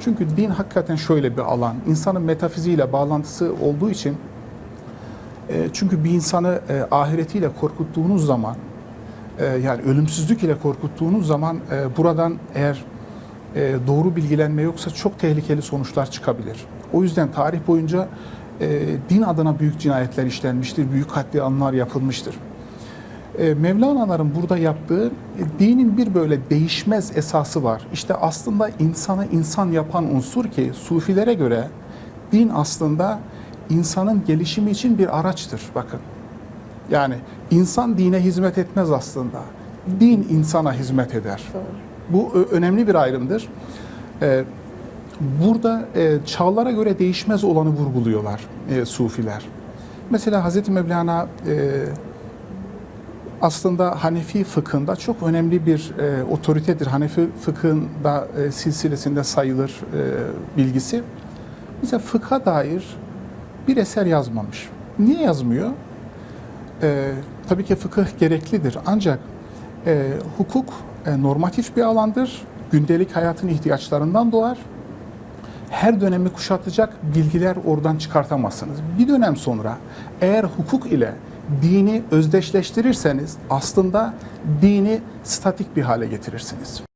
Çünkü din hakikaten şöyle bir alan. İnsanın metafiziğiyle bağlantısı olduğu için e, çünkü bir insanı e, ahiretiyle korkuttuğunuz zaman e, yani ölümsüzlük ile korkuttuğunuz zaman e, buradan eğer e, doğru bilgilenme yoksa çok tehlikeli sonuçlar çıkabilir. O yüzden tarih boyunca e, din adına büyük cinayetler işlenmiştir, büyük katliamlar yapılmıştır. E, Mevlana'ların burada yaptığı e, dinin bir böyle değişmez esası var. İşte aslında insanı insan yapan unsur ki sufilere göre din aslında insanın gelişimi için bir araçtır. Bakın. Yani insan dine hizmet etmez aslında. Din insana hizmet eder. Bu önemli bir ayrımdır. Ee, Burada e, çağlara göre değişmez olanı vurguluyorlar e, sufiler. Mesela Hazreti Mevlana e, aslında Hanefi fıkhında çok önemli bir e, otoritedir. Hanefi fıkhında e, silsilesinde sayılır e, bilgisi. Mesela fıkha dair bir eser yazmamış. Niye yazmıyor? E, tabii ki fıkıh gereklidir ancak e, hukuk e, normatif bir alandır. Gündelik hayatın ihtiyaçlarından doğar. Her dönemi kuşatacak bilgiler oradan çıkartamazsınız. Bir dönem sonra eğer hukuk ile dini özdeşleştirirseniz aslında dini statik bir hale getirirsiniz.